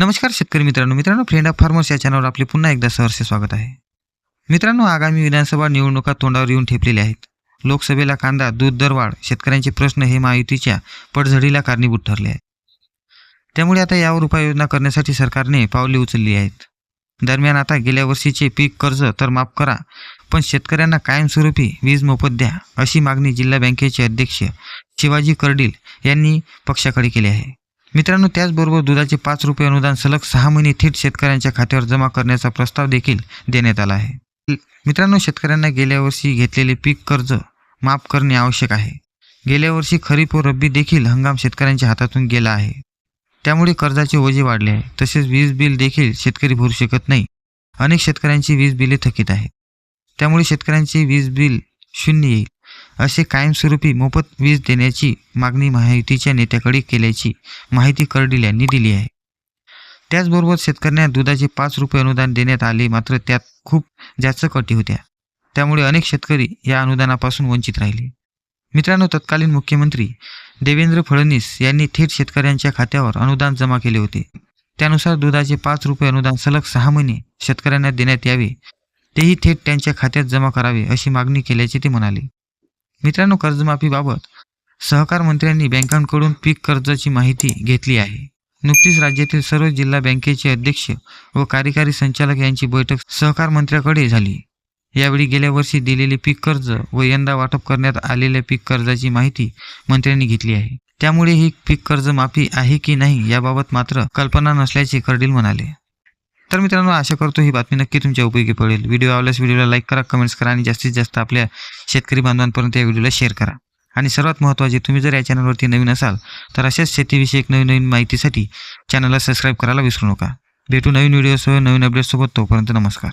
नमस्कार शेतकरी मित्रांनो. मित्रांनो फ्रेंड ऑफ फार्मर्स या चॅनलवर आपले पुन्हा एकदा सहर्ष स्वागत आहे. मित्रांनो आगामी विधानसभा निवडणुका तोंडावर येऊन ठेपलेल्या आहेत. लोकसभेला कांदा दूध दरवाढ शेतकऱ्यांचे प्रश्न हे महायुतीच्या पडझडीला कारणीभूत ठरले आहे त्यामुळे आता यावर उपाययोजना करण्यासाठी सरकारने पावले उचलली आहेत. दरम्यान आता गेल्या वर्षीचे पीक कर्ज तर माफ करा पण शेतकऱ्यांना कायमस्वरूपी वीज मोफत द्या अशी मागणी जिल्हा बँकेचे अध्यक्ष शिवाजी कर्डील यांनी पक्षाकडे केली आहे. मित्रांनो त्याचबरोबर दुधाचे पाच रुपये अनुदान सलग सहा महिने थेट शेतकऱ्यांच्या खात्यावर जमा करण्याचा प्रस्ताव देखील देण्यात आला आहे. मित्रांनो शेतकऱ्यांना गेल्या वर्षी घेतलेले पीक कर्ज माफ करणे आवश्यक आहे. गेल्या वर्षी खरीप व रब्बी देखील हंगाम शेतकऱ्यांच्या हातातून गेला आहे. त्यामुळे कर्जाचे ओझे वाढले आहे. तसेच वीज बिल देखील शेतकरी भरू शकत नाही. अनेक शेतकऱ्यांची वीज बिले थकीत आहेत. त्यामुळे शेतकऱ्यांचे वीज बिल शून्य येईल. असे कायमस्वरूपी मोफत वीज देण्याची मागणी महायुतीच्या नेत्याकडे केल्याची माहिती कर्डिल यांनी दिली आहे. त्याचबरोबर शेतकऱ्यांना दुधाचे पाच रुपये अनुदान देण्यात आले मात्र त्यात खूप जास्त कटी होत्या. त्यामुळे अनेक शेतकरी या अनुदानापासून वंचित राहिले. मित्रांनो तत्कालीन मुख्यमंत्री देवेंद्र फडणवीस यांनी थेट शेतकऱ्यांच्या खात्यावर अनुदान जमा केले होते. त्यानुसार दुधाचे पाच रुपये अनुदान सलग सहा महिने शेतकऱ्यांना देण्यात यावे तेही थेट त्यांच्या खात्यात जमा करावे अशी मागणी केल्याचे ते म्हणाले. मित्रांनो कर्जमाफीबाबत सहकार मंत्र्यांनी बँकांकडून पीक कर्जाची माहिती घेतली आहे. नुकतीच राज्यातील सर्व जिल्हा बँकेचे अध्यक्ष व कार्यकारी संचालक यांची बैठक सहकार मंत्र्याकडे झाली. यावेळी गेल्या वर्षी दिलेले पीक कर्ज व यंदा वाटप करण्यात आलेल्या पीक कर्जाची माहिती मंत्र्यांनी घेतली आहे. त्यामुळे ही पीक कर्ज माफी आहे की नाही याबाबत मात्र कल्पना नसल्याचे कर्डील म्हणाले. तर मित्रांनो आशा करतो ही बातमी नक्की तुमच्या उपयोगी पडेल. व्हिडिओ आवडल्यास व्हिडिओला लाईक करा कमेंट्स करा आणि जास्तीत जास्त आपल्या शेतकरी बांधवांपर्यंत या व्हिडिओला शेअर करा. आणि सर्वात महत्त्वाचे तुम्ही जर या चॅनलवरती नवीन असाल तर अशाच शेतीविषयक नवीन नवीन माहितीसाठी चॅनलला सबस्क्राईब करायला विसरू नका. भेटू नवीन व्हिडिओसह नवीन अपडेट्ससोबत तोपर्यंत नमस्कार.